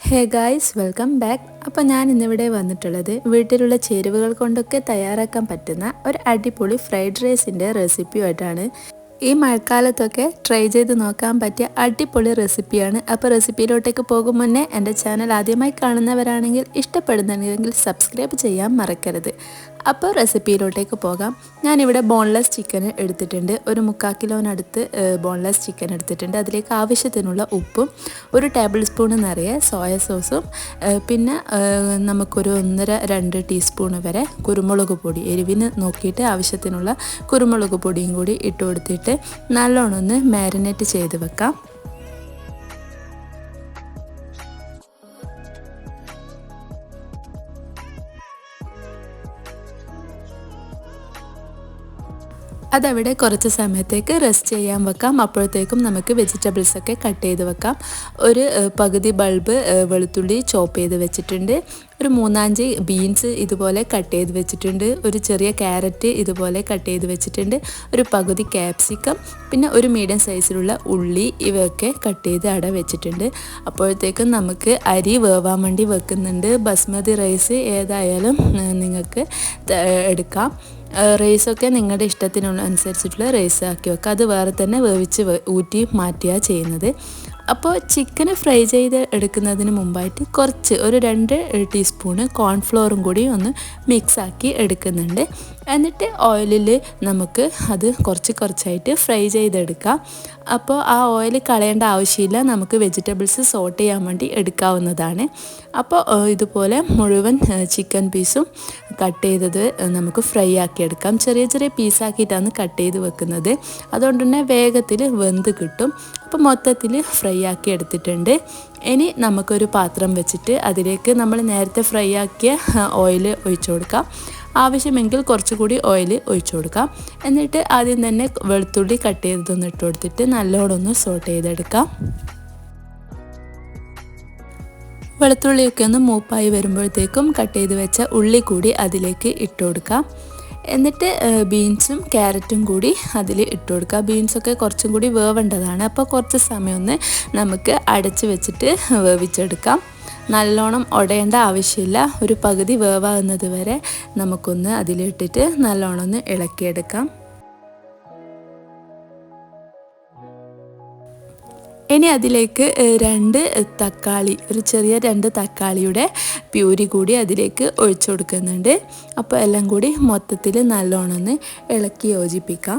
Hey guys welcome back. അപ്പോൾ ഞാൻ ഇന്നിവിടെ വന്നിട്ടുള്ളത് വീട്ടിലുള്ള ചേരുവകൾ കൊണ്ടൊക്കെ തയ്യാറാക്കാൻ പറ്റുന്ന ഒരു അടിപൊളി ഫ്രൈഡ് റൈസിന്റെ റെസിപ്പിയുമായിട്ടാണ്. ഈ മഴക്കാലത്തൊക്കെ ട്രൈ ചെയ്ത് നോക്കാൻ പറ്റിയ അടിപൊളി റെസിപ്പിയാണ് അപ്പോൾ റെസിപ്പിയിലോട്ടേക്ക് പോകും മുന്നേ എന്റെ ചാനൽ ആദ്യമായി കാണുന്നവരാണെങ്കിൽ ഇഷ്ടപ്പെടുന്നുണ്ടെങ്കിൽ സബ്സ്ക്രൈബ് ചെയ്യാൻ മറക്കരുത്. അപ്പോൾ റെസിപ്പിയിലോട്ടേക്ക് പോകാം. ഞാനിവിടെ ബോൺലെസ് ചിക്കൻ എടുത്തിട്ടുണ്ട്. ഒരു മുക്കാൽ കിലോനടുത്ത് ബോൺലെസ് ചിക്കൻ എടുത്തിട്ടുണ്ട്. അതിലേക്ക് ആവശ്യത്തിനുള്ള ഉപ്പും ഒരു ടേബിൾ സ്പൂൺ നിറയെ സോയ സോസും പിന്നെ നമുക്കൊരു ഒന്നര രണ്ട് ടീസ്പൂൺ വരെ കുരുമുളക് പൊടി എരിവിന് നോക്കിയിട്ട് ആവശ്യത്തിനുള്ള കുരുമുളക് പൊടിയും കൂടി ഇട്ട് കൊടുത്തിട്ട് നല്ലോണം ഒന്ന് മാരിനേറ്റ് ചെയ്ത് വെക്കാം. അതവിടെ കുറച്ച് സമയത്തേക്ക് റെസ്റ്റ് ചെയ്യാൻ വെക്കാം. അപ്പോഴത്തേക്കും നമുക്ക് വെജിറ്റബിൾസ് ഒക്കെ കട്ട് ചെയ്ത് വെക്കാം. ഒരു പകുതി ബൾബ് വെളുത്തുള്ളി ചോപ്പ് ചെയ്ത് വെച്ചിട്ടുണ്ട്. ഒരു മൂന്നാഞ്ച് ബീൻസ് ഇതുപോലെ കട്ട് ചെയ്ത് വെച്ചിട്ടുണ്ട്. ഒരു ചെറിയ ക്യാരറ്റ് ഇതുപോലെ കട്ട് ചെയ്ത് വെച്ചിട്ടുണ്ട്. ഒരു പകുതി ക്യാപ്സിക്കം പിന്നെ ഒരു മീഡിയം സൈസിലുള്ള ഉള്ളി ഇവയൊക്കെ കട്ട് ചെയ്ത് അട വെച്ചിട്ടുണ്ട്. അപ്പോഴത്തേക്കും നമുക്ക് അരി വേവാൻ വേണ്ടി വെക്കുന്നുണ്ട്. ബസ്മതി റൈസ് ഏതായാലും നിങ്ങൾക്ക് എടുക്കാം. റൈസൊക്കെ നിങ്ങളുടെ ഇഷ്ടത്തിനനുസരിച്ചിട്ടുള്ള റേസ് ആക്കി വെക്കുക അത് വേറെ തന്നെ വേവിച്ച് ഊറ്റി മാറ്റുക ചെയ്യുന്നത്. അപ്പോൾ ചിക്കന് ഫ്രൈ ചെയ്ത് എടുക്കുന്നതിന് മുമ്പായിട്ട് കുറച്ച് ഒരു രണ്ട് ടീസ്പൂണ് കോൺഫ്ലോറും കൂടി ഒന്ന് മിക്സാക്കി എടുക്കുന്നുണ്ട്. എന്നിട്ട് ഓയിലിൽ നമുക്ക് അത് കുറച്ച് കുറച്ചായിട്ട് ഫ്രൈ ചെയ്തെടുക്കാം. അപ്പോൾ ആ ഓയിൽ കളയേണ്ട ആവശ്യമില്ല. നമുക്ക് വെജിറ്റബിൾസ് സോട്ട് ചെയ്യാൻ വേണ്ടി എടുക്കാവുന്നതാണ്. അപ്പോൾ ഇതുപോലെ മുഴുവൻ ചിക്കൻ പീസും കട്ട് ചെയ്തത് നമുക്ക് ഫ്രൈ ആക്കി എടുക്കാം. ചെറിയ ചെറിയ പീസാക്കിയിട്ടാണ് കട്ട് ചെയ്ത് വെക്കുന്നത്. അതുകൊണ്ട് തന്നെ വേഗത്തിൽ വെന്ത് കിട്ടും. അപ്പോൾ മൊത്തത്തിൽ ഫ്രൈ ആക്കി എടുത്തിട്ടുണ്ട്. ഇനി നമുക്കൊരു പാത്രം വെച്ചിട്ട് അതിലേക്ക് നമ്മൾ നേരത്തെ ഫ്രൈ ആക്കിയ ഓയിൽ ഒഴിച്ചു കൊടുക്കാം. ആവശ്യമെങ്കിൽ കുറച്ചുകൂടി ഓയിൽ ഒഴിച്ചു കൊടുക്കാം. എന്നിട്ട് ആദ്യം തന്നെ വെളുത്തുള്ളി കട്ട് ചെയ്തൊന്ന് ഇട്ട് കൊടുത്തിട്ട് നല്ലോണമൊന്ന് സോട്ട് ചെയ്തെടുക്കാം. വെളുത്തുള്ളിയൊക്കെ ഒന്ന് മൂപ്പായി വരുമ്പോഴത്തേക്കും കട്ട് ചെയ്ത് വെച്ച ഉള്ളി കൂടി അതിലേക്ക് ഇട്ട് കൊടുക്കാം. എന്നിട്ട് ബീൻസും ക്യാരറ്റും കൂടി അതിൽ ഇട്ട് കൊടുക്കുക. ബീൻസൊക്കെ കുറച്ചും കൂടി വേവേണ്ടതാണ്. അപ്പോൾ കുറച്ച് സമയമൊന്ന് നമുക്ക് അടച്ച് വെച്ചിട്ട് വേവിച്ചെടുക്കാം. നല്ലോണം ഉടയേണ്ട ആവശ്യമില്ല. ഒരു പകുതി വേവാകുന്നത് വരെ നമുക്കൊന്ന് അതിലിട്ടിട്ട് നല്ലോണം ഒന്ന് ഇളക്കിയെടുക്കാം. ഇനി അതിലേക്ക് രണ്ട് തക്കാളി ഒരു ചെറിയ രണ്ട് തക്കാളിയുടെ പ്യൂരി കൂടി അതിലേക്ക് ഒഴിച്ചു കൊടുക്കുന്നുണ്ട്. അപ്പോൾ എല്ലാം കൂടി മൊത്തത്തിൽ നല്ലോണമെന്ന് ഇളക്കി യോജിപ്പിക്കാം.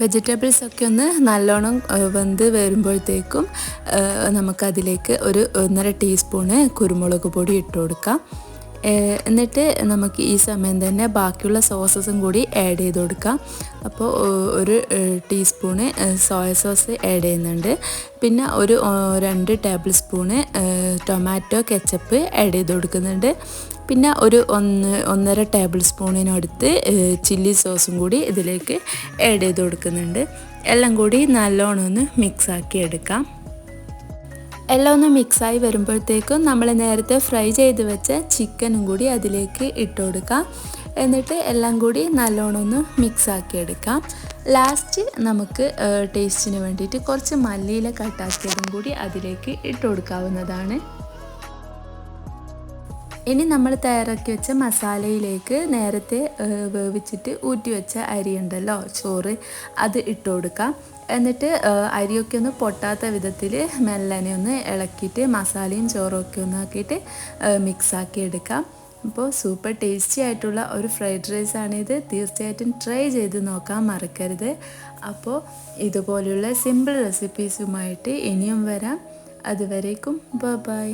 വെജിറ്റബിൾസ് ഒക്കെ ഒന്ന് നല്ലോണം വെന്ത് വരുമ്പോഴത്തേക്കും നമുക്കതിലേക്ക് ഒരു ഒന്നര ടീസ്പൂണ് കുരുമുളക് പൊടി ഇട്ട് കൊടുക്കാം. എന്നിട്ട് നമുക്ക് ഈ സമയം തന്നെ ബാക്കിയുള്ള സോസസും കൂടി ആഡ് ചെയ്ത് കൊടുക്കാം. അപ്പോൾ ഒരു ടീസ്പൂണ് സോയ സോസ് ആഡ് ചെയ്യുന്നുണ്ട്. പിന്നെ ഒരു രണ്ട് tablespoon tomato ketchup add ചെയ്ത് കൊടുക്കുന്നുണ്ട്. പിന്നെ ഒരു ഒന്ന് ഒന്നര ടേബിൾ സ്പൂണിനടുത്ത് ചില്ലി സോസും കൂടി ഇതിലേക്ക് ആഡ് ചെയ്ത് കൊടുക്കുന്നുണ്ട്. എല്ലാം കൂടി നല്ലോണം ഒന്ന് മിക്സ് ആക്കി എടുക്കാം. എല്ലാം ഒന്ന് മിക്സായി വരുമ്പോഴത്തേക്കും നമ്മൾ നേരത്തെ ഫ്രൈ ചെയ്ത് വെച്ച ചിക്കനും കൂടി അതിലേക്ക് ഇട്ട് കൊടുക്കാം. എന്നിട്ട് എല്ലാം കൂടി നല്ലോണം ഒന്ന് മിക്സ് ആക്കി എടുക്കാം. ലാസ്റ്റ് നമുക്ക് ടേസ്റ്റിന് വേണ്ടിയിട്ട് കുറച്ച് മല്ലിയില കട്ടാക്കിയതും കൂടി അതിലേക്ക് ഇട്ട് കൊടുക്കാവുന്നതാണ്. ഇനി നമ്മൾ തയ്യാറാക്കി വെച്ച മസാലയിലേക്ക് നേരത്തെ വേവിച്ചിട്ട് ഊറ്റി വെച്ച അരി ഉണ്ടല്ലോ ചോറ് അത് ഇട്ട് കൊടുക്കാം. എന്നിട്ട് അരിയൊക്കെ ഒന്ന് പൊട്ടാത്ത വിധത്തിൽ മെല്ലനെ ഒന്ന് ഇളക്കിയിട്ട് മസാലയും ചോറും ഒക്കെ ഒന്ന് ആക്കിയിട്ട് മിക്സ് ആക്കി എടുക്കാം. അപ്പോൾ സൂപ്പർ ടേസ്റ്റി ആയിട്ടുള്ള ഒരു ഫ്രൈഡ് റൈസ് ആണിത്. തീർച്ചയായിട്ടും ട്രൈ ചെയ്ത് നോക്കാൻ മറക്കരുത്. അപ്പോൾ ഇതുപോലെയുള്ള സിമ്പിൾ റെസിപ്പീസുമായിട്ട് ഇനിയും വരാം. അതുവരേക്കും ബൈ